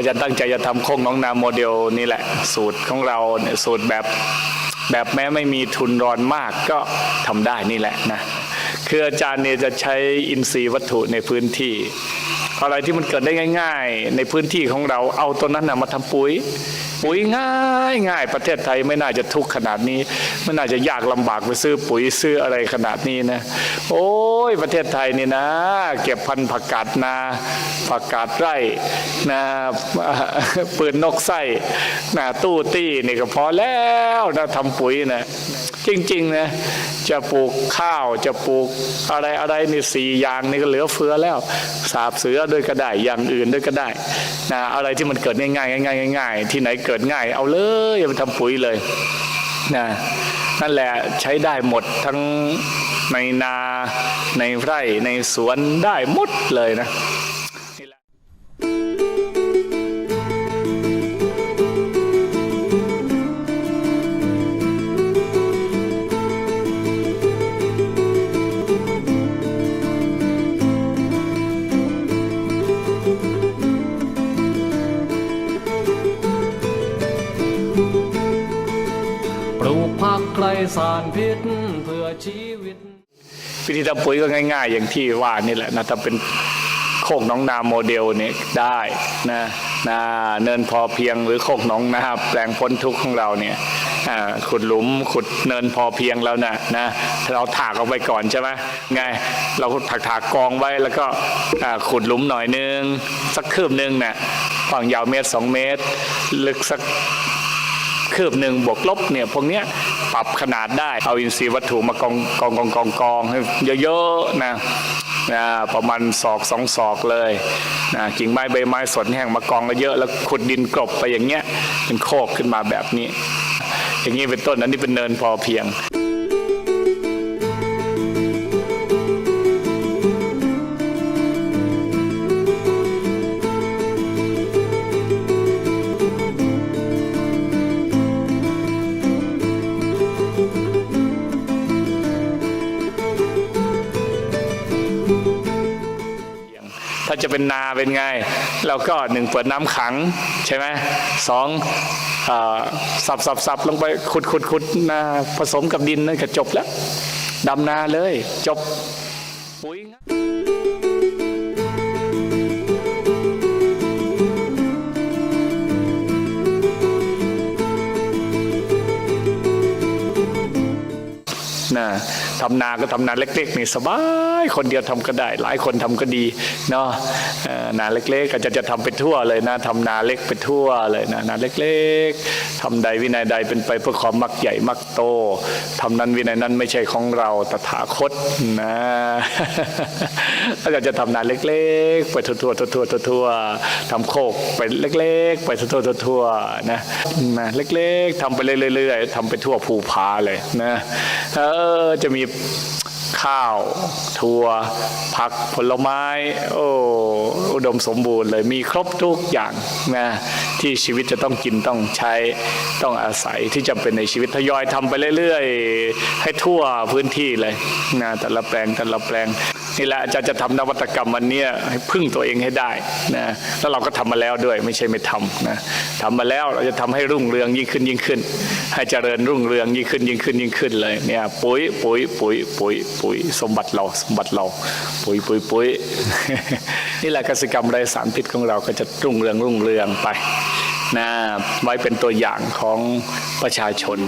าจะตั้งใจจะทำโคกน้องนาโมเดลนี่แหละ สูตรของเราเนี่ยสูตรแบบแบบแม้ไม่มีทุนรอนมากก็ทำได้นี่แหละนะคืออาจารย์เนี่ยจะใช้อินทรีย์วัตถุในพื้นที่ อะไรที่มันเกิดได้ง่าย ๆ ในพื้นที่ของเราเอาต้นนั้นนะมาทำปุ๋ย ปุ๋ยง่ายง่ายประเทศไทยไม่น่าจะทุกข์ขนาดนี้ไม่น่าจะยากลำบากไปซื้อปุ๋ยซื้ออะไรขนาดนี้นะโอ้ยประเทศไทยนี่นะ เก็บพันผักกาดนาผักกาดไร่นะปืนนกไส้นะตู้ตี้นี่ก็พอแล้วนะทำปุ๋ยนะ จริงๆนะจะปลูกข้าวจะปลูกอะไรอะไรนี่สี่อย่างนี่ก็เหลือเฟือแล้ว สาบเสือด้วยก็ได้อย่างอื่นด้วยก็ได้นะอะไรที่มันเกิดง่ายๆง่ายๆง่ายๆที่ไหนเกิดง่าย เอาเลยอย่าไปทำปุ๋ยเลยนะนั่นแหละใช้ได้หมดทั้งในนาในไร่ในสวนได้หมดเลยนะ ปลูกผักไกลสารพิษเพื่อชีวิตวิธีทำปุ๋ยก็ง่าย ๆ อย่างที่ว่านี่แหละนะถ้าเป็นโคกน้องนาโมเดลเนี่ยได้นะนะเนินพอเพียงหรือโคกน้องนาแปลงพ้นทุกข์ของเราเนี่ยขุดหลุมขุดเนินพอเพียงแล้วนะนะเราถากออกไปก่อนใช่ไหมไงเราถากถากกองไว้แล้วก็ขุดหลุมหน่อยนึง สักคืบนึงนะความยาวเมตรสองเมตร ลึกสัก คืบหนึ่งบวกลบเนี่ยพวกเนี้ยปรับขนาดได้เอาอินทรีย์วัตถุมากองกองกองกองกองให้เยอะๆนะนะประมาณศอกสองศอกเลยนะกิ่งไม้ใบไม้สนแห้งมากองก็เยอะแล้วขุดดินกลบไปอย่างเงี้ยเป็นโคกขึ้นมาแบบนี้ อย่างนี้เป็นต้นอันนี้เป็นเนินพอเพียง ถ้าจะเป็นนาเป็นไง เราก็หนึ่งเปิดน้ำขังใช่ไหมสองอสับสับสับลงไปขุดขุดขุดนาผสมกับดินนั่นก็จบแล้วดำนาเลยจบปุ๋ยง่ายนะทำนาก็ทำนาเล็กๆนี่สบายคนเดียวทำก็ได้ หลายคนทำก็ดีเนาะนาเล็กๆก็จะจะทำไปทั่วเลยนะทำนาเล็กไปทั่วเลยนะนาเล็กๆทำใดวินัยใดเป็นไปเพื่อความมักใหญ่มักโตทำนั้นวินัยนั้นไม่ใช่ของเราตถาคตนะก็จะทำนาเล็กๆ ไปทั่วๆทั่วๆทั่วๆทำโคกไปเล็กๆ ไปทั่วๆทั่วๆนะนะเล็กๆทำไปเรื่อยๆทำไปทั่วภูผาเลยนะเออจะมีข้าว ถั่ว ผักผลไม้ โอ้อุดมสมบูรณ์เลยมีครบทุกอย่างนะที่ชีวิตจะต้องกินต้องใช้ต้องอาศัยที่จำเป็นในชีวิตทยอยทำไปเรื่อยๆ ให้ทั่วพื้นที่เลยนะแต่ละแปลงแต่ละแปลง นี่แหละอาจารย์จะทำนวัตกรรมวันเนี้ยให้พึ่งตัวเองให้ได้นะแล้วเราก็ทำมาแล้วด้วยไม่ใช่ไม่ทำนะทำมาแล้วเราจะทำให้รุ่งเรืองยิ่งขึ้นยิ่งขึ้น ให้เจริญรุ่งเรืองยิ่งขึ้นยิ่งขึ้นยิ่งขึ้นเลยเนี่ยปุ๋ยปุ๋ยปุ๋ยปุ๋ยปุ๋ยสมบัติเราสมบัติเราปุ๋ยปุ๋ยปุ๋ยนี่แหละกสิกรรมไรสารพิษของเราก็จะรุ่งเรืองรุ่งเรืองไปนะไว้เป็นตัวอย่างของประชาชน